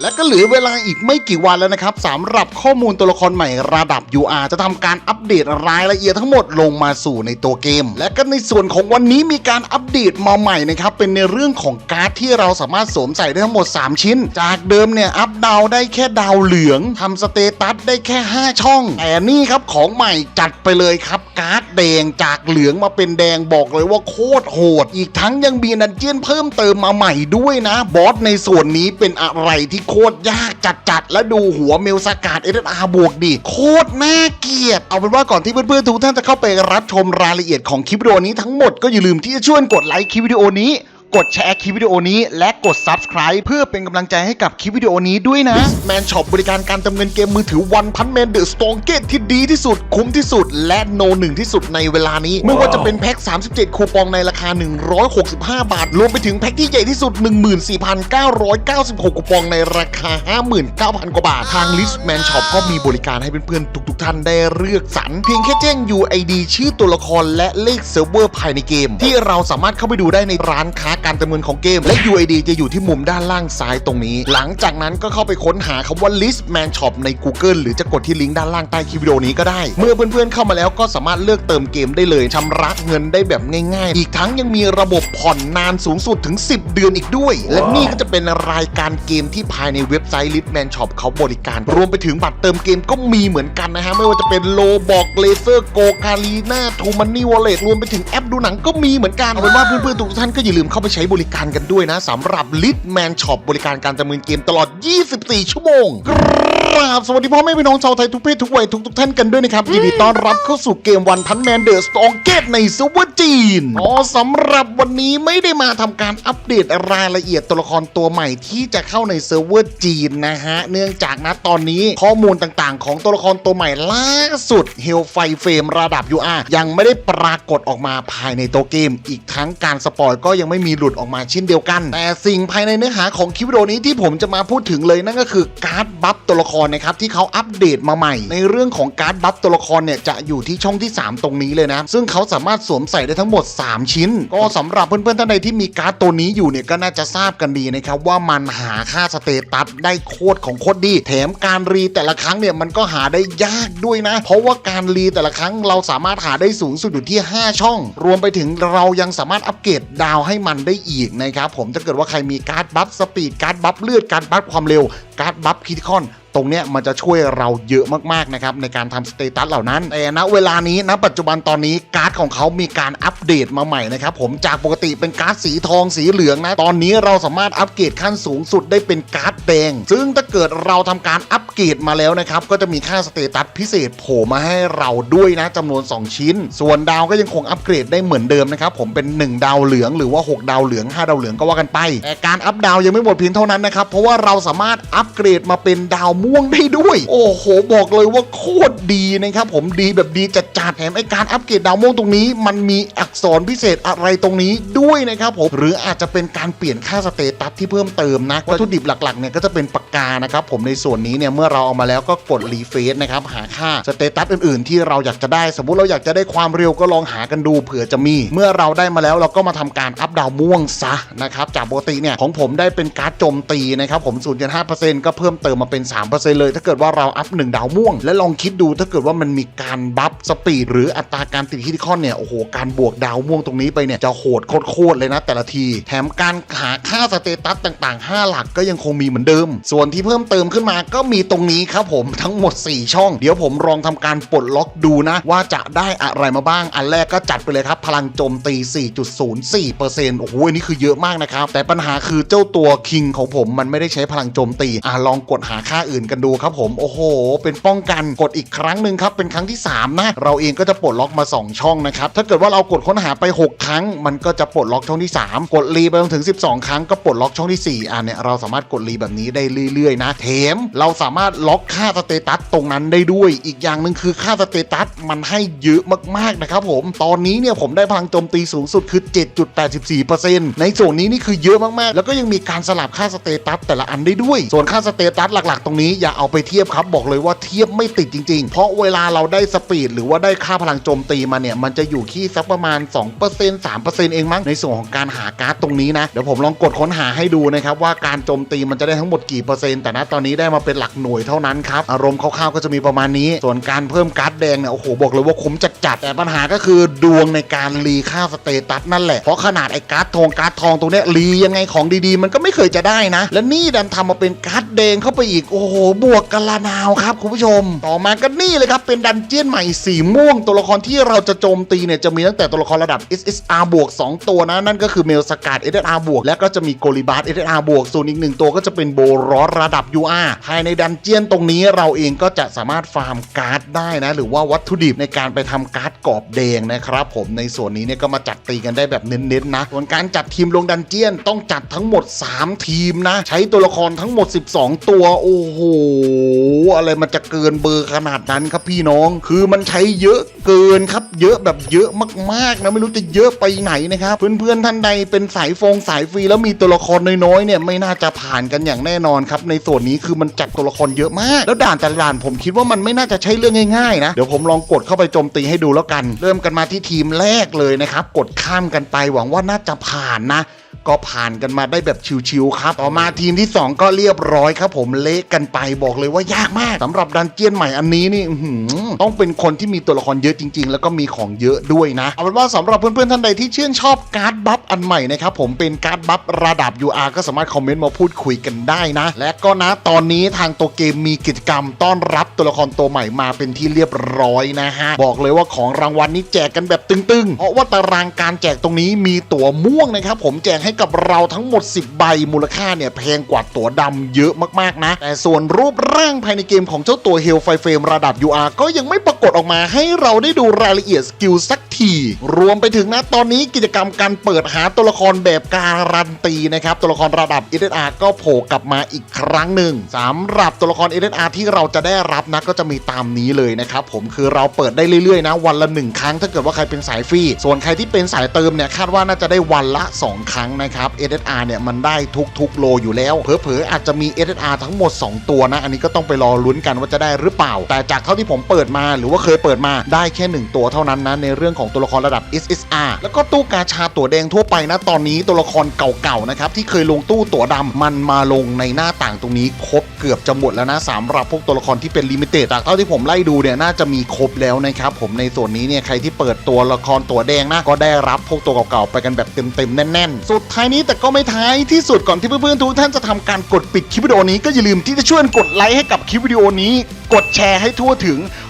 และก็เหลือเวลาอีกไม่กี่วันแล้วนะครับสำหรับข้อมูลตัวละครใหม่ระดับ UR จะทำการอัปเดตรายละเอียดทั้งหมดลงมาสู่ในตัวเกม และก็ในส่วนของวันนี้มีการอัปเดตมาใหม่นะครับเป็นในเรื่องของการ์ดที่เราสามารถสวมใส่ได้ทั้งหมด 3 ชิ้น จากเดิมเนี่ยอัพดาวได้แค่ดาวเหลืองทำสเตตัสได้แค่ 5 ช่องแต่นี่ครับของใหม่จัดไปเลยครับ การ์ดแดงจากเหลืองมาเป็นแดงบอกเลยว่าโคตรโหด อีกทั้งยังมีดันเจียนเพิ่มเติมมาใหม่ด้วยนะ บอสในส่วนนี้เป็นอะไรที่โคตรยากจัดๆและดูหัวเมลสกาดเอเดอาบวกดี โคตรน่าเกลียด เอาเป็นว่าก่อนที่เพื่อนๆทุกท่านจะเข้าไปรับชมรายละเอียดของคลิปวิดีโอนี้ทั้งหมดก็อย่าลืมที่จะช่วยกดไลค์คลิปวิดีโอนี้ กดแชร์คลิปวิดีโอนี้ และกด Subscribe เพื่อเป็นกำลังใจให้กับคลิปวิดีโอนี้ด้วยนะ แมนช็อปบริการการเติมเงินเกมมือถือวันพันแมนเดอะสตองเกตที่ดีที่สุด คุ้มที่สุด และโนหนึ่งที่สุดในเวลานี้ ไม่ว่าจะเป็นแพ็ค 37 คูปองในราคา 165 บาท รวมไปถึงแพ็คที่ใหญ่ที่สุด 14,996 คูปองในราคา 59,000 กว่าบาท ทางลิสแมนช็อปก็มีบริการให้เพื่อนๆทุก ๆ ท่านได้เลือกสรรเพียงแค่แจ้ง UID ชื่อตัวละครและเลขเซิร์ฟเวอร์ภายในเกม ที่เราสามารถเข้าไปดูได้ในร้านค้าการเติมเงินของเกม และ UID จะอยู่ที่มุมด้านล่างซ้ายตรงนี้ หลังจากนั้นก็เข้าไปค้นหาคำว่า list man shop ใน Google หรือจะกดที่ลิงก์ด้านล่างใต้คลิปวิดีโอนี้ก็ได้ เมื่อเพื่อนๆเข้ามาแล้วก็สามารถเลือกเติมเกมได้เลยชำระเงินได้แบบง่ายๆ อีกทั้งยังมีระบบผ่อนนานสูงสุดถึง 10 เดือนอีกด้วย และนี่ก็จะเป็นรายการเกมที่ภายในเว็บไซต์ list man shop เขาบริการ รวมไปถึงบัตรเติมเกมก็มีเหมือนกันนะฮะไม่ว่าจะเป็นโลบอกเลเซอร์โกกาลีนาทูมันนี่วอลเล็ตรวมไปถึงแอปดูหนังก็มีเหมือนกันเอาเป็นว่าเพื่อนๆทุกท่านก็อย่าลืมเข้าไปใช้บริการกันด้วยนะสำหรับลิทแมนช็อปบริการการจำเนินเกมตลอด 24 ชั่วโมง ราบสวัสดีพ่อแม่พี่น้องชาวไทยทุกเพศทุกวัยทุกทุกๆท่านกันด้วยนะครับยินดีต้อนรับเข้าสู่เกมวันพันแมนเดอร์สตองเกตในซูเปอร์จีนอ๋อสำหรับวันนี้ไม่ได้มาทำการอัปเดตรายละเอียดตัวละครตัวใหม่ที่จะเข้าในเซิร์ฟเวอร์จีนนะฮะ เนื่องจากนะตอนนี้ข้อมูลต่างๆ ของตัวละครตัวใหม่ล่าสุดเฮลไฟเฟมระดับ UR ยังไม่ได้ปรากฏออกมาภายในตัวเกม อีกทั้งการสปอยก็ยังไม่มีหลุดออกมาเช่นเดียวกัน แต่สิ่งภายในเนื้อหาของคลิปวิดีโอนี้ที่ผมจะมาพูดถึงเลยนั่นก็คือการ์ดบัฟตัวละครนะครับที่เขาอัปเดตมาใหม่ ในเรื่องของการ์ดบัฟตัวละครเนี่ยจะอยู่ที่ช่องที่ 3 ตรงนี้เลยนะ ซึ่งเขาสามารถสวมใส่ได้ทั้งหมด 3 ชิ้น ก็สำหรับเพื่อนๆท่านใดที่มีการ์ดตัวนี้อยู่เนี่ยก็น่าจะทราบกันดีนะครับว่ามันหาค่าสเตตัสได้โคตรของโคตรดี แถมการรีแต่ละครั้งเนี่ยมันก็หาได้ยากด้วยนะ เพราะว่าการรีแต่ละครั้งเราสามารถหาได้สูงสุดอยู่ที่ 5 ช่อง รวมไปถึงเรายังสามารถอัปเกรดดาวให้มันได้อีกนะครับผมถ้าเกิดว่าใครมีการ์ดบัฟสปีดการ์ดบัฟเลือดการ์ดบัฟความเร็วการ์ดบัฟคิดคอน ตรงเนี้ยมันจะช่วยเราเยอะมากๆนะครับในการทำสเตตัสเหล่านั้นแต่ณเวลานี้ณปัจจุบันตอนนี้การ์ดของเขามีการอัปเดตมาใหม่นะครับผมจากปกติเป็นการ์ดสีทองสีเหลืองนะตอนนี้เราสามารถอัปเกรดขั้นสูงสุดได้เป็นการ์ดแดง ซึ่งถ้าเกิดเราทำการอัปเกรดมาแล้วนะครับก็จะมีค่าสเตตัสพิเศษโผล่มาให้เราด้วยนะจำนวน 2 ชิ้น ส่วนดาวก็ยังคงอัปเกรดได้เหมือนเดิมนะครับผมเป็น 1 ดาวเหลืองหรือว่า 6 ดาวเหลือง 5 ดาวเหลืองก็ว่ากันไปแต่การอัปดาวยังไม่หมดเพียงเท่านั้นนะครับเพราะว่าเราสามารถอัปเกรดมาเป็นดาวม่วงได้ด้วย โอ้โห บอกเลยว่าโคตรดีนะครับผมดีแบบดีจัดจัดๆแถมไอการอัปเกรดดาวม่วงตรงนี้ มันมีอักษรพิเศษอะไรตรงนี้ด้วยนะครับผมหรืออาจจะเป็นการเปลี่ยนค่าสเตตัสที่เพิ่มเติมนะวัตถุดิบหลักๆเนี่ยก็จะเป็นปากกานะครับผมในส่วนนี้เนี่ยเมื่อเราเอามาแล้วก็กดรีเฟซนะครับหาค่าสเตตัสอื่นๆ ที่เราอยากจะได้สมมุติเราอยากจะได้ความเร็วก็ลองหากันดูเผื่อจะมี เมื่อเราได้มาแล้วเราก็มาทำการอัพดาวม่วงซะนะครับจากปกติเนี่ยของผมได้เป็นการ์ดโจมตีนะครับผม0.5%ก็เพิ่มเติมมาเป็น3%เลย ถ้าเกิดว่าเราอัพ 1 ดาวม่วง และลองคิดดูถ้าเกิดว่ามันมีการบัฟสปีดหรืออัตราการติดฮิตคอนเนี่ยโอ้โหการบวกดาวม่วงตรงนี้ไปเนี่ยจะโหดโคตรเลยนะแต่ละที แถมการหาค่าสเตตัสต่างๆ 5 หลักก็ยังคงมีเหมือนเดิม ส่วนที่เพิ่มเติมขึ้นมาก็มีตรงนี้ครับผมทั้งหมด 4 ช่อง เดี๋ยวผมลองทำการปลดล็อกดูนะ ว่าจะได้อะไรมาบ้าง อันแรกก็จัดไปเลยครับ พลังโจมตี 4.04%โอ้โหอันนี้คือเยอะมากนะครับ แต่ปัญหาคือเจ้าตัวคิงของผมมันไม่ได้ใช้พลังโจมตีอะลองกดหาค่าอื่นกันดูครับผมโอ้โห เป็นป้องกันกดอีกครั้งหนึ่งครับเป็นครั้งที่ 3 นะ เราเองก็จะปลดล็อกมา 2 ช่องนะครับถ้าเกิดว่าเรากดค้นหาไป 6 ครั้ง มันก็จะปลดล็อกช่องที่ 3 กดรีไปจนถึง 12 ครั้งก็ปลดล็อกช่องที่ 4อะเนี่ยเราสามารถกดรีแบบนี้ได้เรื่อยๆนะแถมเราสามารถล็อกค่าสเตตัสตรงนั้นได้ด้วย อีกอย่างหนึ่งคือค่าสเตตัสมันให้เยอะมากๆนะครับผมตอนนี้เนี่ยผมได้พลังโจมตีสูงสุดคือ 7.84%ในส่วนนี้นี่คือเยอะมากๆ แล้วก็ยังมีการสลับค่าสเตตัสแต่ละอันได้ด้วย ส่วนค่าสเตตัสหลัก ๆ ตรงนี้อย่าเอาไปเทียบครับบอกเลยว่าเทียบไม่ติดจริง ๆ เพราะเวลาเราได้สปีดหรือว่าได้ค่าพลังโจมตีมาเนี่ยมันจะอยู่ที่สักประมาณ 2% 3%เองมั้งในส่วนของการหาการ์ดตรงนี้นะเดี๋ยวผมลองกดค้นหาให้ดูนะครับว่าการโจมตีมันจะได้ทั้งหมดกี่เปอร์เซ็นต์แต่ณตอนนี้ได้มาเป็นหลักหน่วยเท่านั้นครับอารมณ์คร่าวๆก็จะมีประมาณนี้ ส่วนการเพิ่มการ์ดแดงเนี่ยโอ้โหบอกเลยว่าคุ้มจัดๆแต่ปัญหาก็คือดวงในการรีค่าสเตตัสนั่นแหละเพราะขนาดไอ้การ์ดทองการ์ดทองตรงเนี้ยรียังไงของดีๆ มันก็ไม่เคยจะได้นะ และนี่ดันทำมาเป็นการ์ดแดงเข้าไปอีกโอ้โหบวกกันละนาวครับคุณผู้ชม ต่อมาก็นี่เลยครับ เป็นดันเจียนใหม่สีม่วง ตัวละครที่เราจะโจมตีเนี่ยจะมีตั้งแต่ตัวละครระดับ SSR บวก2ตัวนะ นั่นก็คือเมลสกาด SSR บวกและก็จะมีโกลิบาร์ SSR บวกส่วนอีกหนึ่งตัวก็จะเป็นโบรอสระดับ UR ภายในดันเจียนตรงนี้เราเองก็จะสามารถฟาร์มการ์ดได้นะ หรือว่าวัตถุดิบในการไปทำการ์ดกรอบแดงนะครับผมในส่วนนี้เนี่ยก็มาจัดตีกันได้แบบเน้นๆนะส่วนการจัดทีมลงดันเจียนต้องจัดทั้งหมด 3 ทีมนะ ใช้ตัวละครทั้งหมด 12 ตัวโอ้โหอะไรมันจะเกินเบอร์ขนาดนั้นครับพี่น้อง คือมันใช้เยอะเกินครับ เยอะแบบเยอะมากๆนะไม่รู้จะเยอะไปไหนนะครับ เพื่อนๆท่านใดเป็นสายฟงสายฟรีแล้วมีตัวละครน้อยๆเนี่ยไม่น่าจะผ่านกันอย่างแน่นอนครับ ในส่วนนี้คือมันจัดตัวละครเยอะมาก แล้วด่านแต่ละด่านผมคิดว่ามันไม่น่าจะใช่เรื่องง่ายๆนะเดี๋ยวผมลองกดเข้าไปโจมตีให้ดูแล้วกัน เริ่มกันมาที่ทีมแรกเลยนะครับ กดข้ามกันไปหวังว่าน่าจะผ่านนะ ก็ผ่านกันมาได้แบบชิวๆครับ ต่อมาทีมที่ 2 ก็เรียบร้อยครับผมเละกันไปบอกเลยว่ายากมากสำหรับดันเจียนใหม่อันนี้นี่ต้องเป็นคนที่มีตัวละครเยอะจริง ๆ แล้วก็มีของเยอะด้วยนะ เอาเป็นว่าสำหรับเพื่อนๆท่านใดที่ชื่นชอบการ์ดบัฟอันใหม่นะครับผมเป็นการ์ดบัฟระดับ UR ก็สามารถคอมเมนต์มาพูดคุยกันได้นะ และก็นะตอนนี้ทางตัวเกมมีกิจกรรมต้อนรับตัวละครตัวใหม่มาเป็นที่เรียบร้อยนะฮะบอกเลยว่าของรางวัลนี้แจกกันแบบตึงๆ เพราะว่าตารางการแจกตรงนี้มีตั๋วม่วงนะครับผมแจกให้กับเราทั้งหมด 10 ใบมูลค่าเนี่ยแพงกว่าตั๋วดำเยอะมากๆนะ แต่ส่วนรูปร่างภายในเกมของเจ้าตัวเฮลไฟเฟรมระดับ UR ก็ยังไม่ปรากฏออกมาให้เราได้ดูรายละเอียดสกิลสัก ที รวมไปถึงนะตอนนี้กิจกรรมการเปิดหาตัวละครแบบการันตีนะครับตัวละครระดับ SSR ก็โผล่กลับมาอีกครั้งหนึ่งสำหรับตัวละคร SSR ที่เราจะได้รับนะก็จะมีตามนี้เลยนะครับผมคือเราเปิดได้เรื่อยๆนะวันละหนึ่งครั้ง ถ้าเกิดว่าใครเป็นสายฟรีส่วนใครที่เป็นสายเติมเนี่ยคาดว่าน่าจะได้วันละ 2 ครั้งนะครับ SSR เนี่ยมันได้ทุกๆโลอยู่แล้วเผลอๆอาจจะมี SSR ทั้งหมด 2 ตัวนะ อันนี้ก็ต้องไปรอลุ้นกันว่าจะได้หรือเปล่า แต่จากเท่าที่ผมเปิดมาหรือว่าเคยเปิดมาได้แค่ 1 ตัวเท่านั้นนะในเรื่องของตัวละครระดับ SSR แล้วก็ตู้กาชาตั๋วแดงทั่วไปนะตอนนี้ตัวละครเก่าๆนะครับที่เคยลงตู้ตั๋วดำมันมาลงในหน้าต่างตรงนี้ครบเกือบจะหมดแล้วนะสำหรับพวกตัวละครที่เป็นลิมิเต็ดจากเท่าที่ผมไล่ดูเนี่ยน่าจะมีครบแล้วนะครับผมในส่วนนี้เนี่ยใครที่เปิดตัวละครตั๋วแดงนะก็ได้รับพวกตัวเก่าๆไปกันแบบเต็มๆแน่นๆ สุดท้ายนี้แต่ก็ไม่ท้ายที่สุดก่อนที่เพื่อนๆทุกท่านจะทำการกดปิดคลิปวิดีโอนี้ก็อย่าลืมที่จะช่วยกดไลค์ให้กับคลิปวิดีโอนี้ กดแชร์ให้ทั่วถึง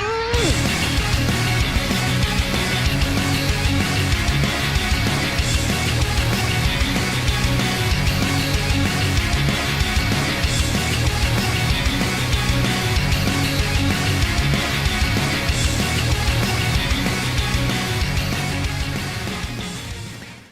น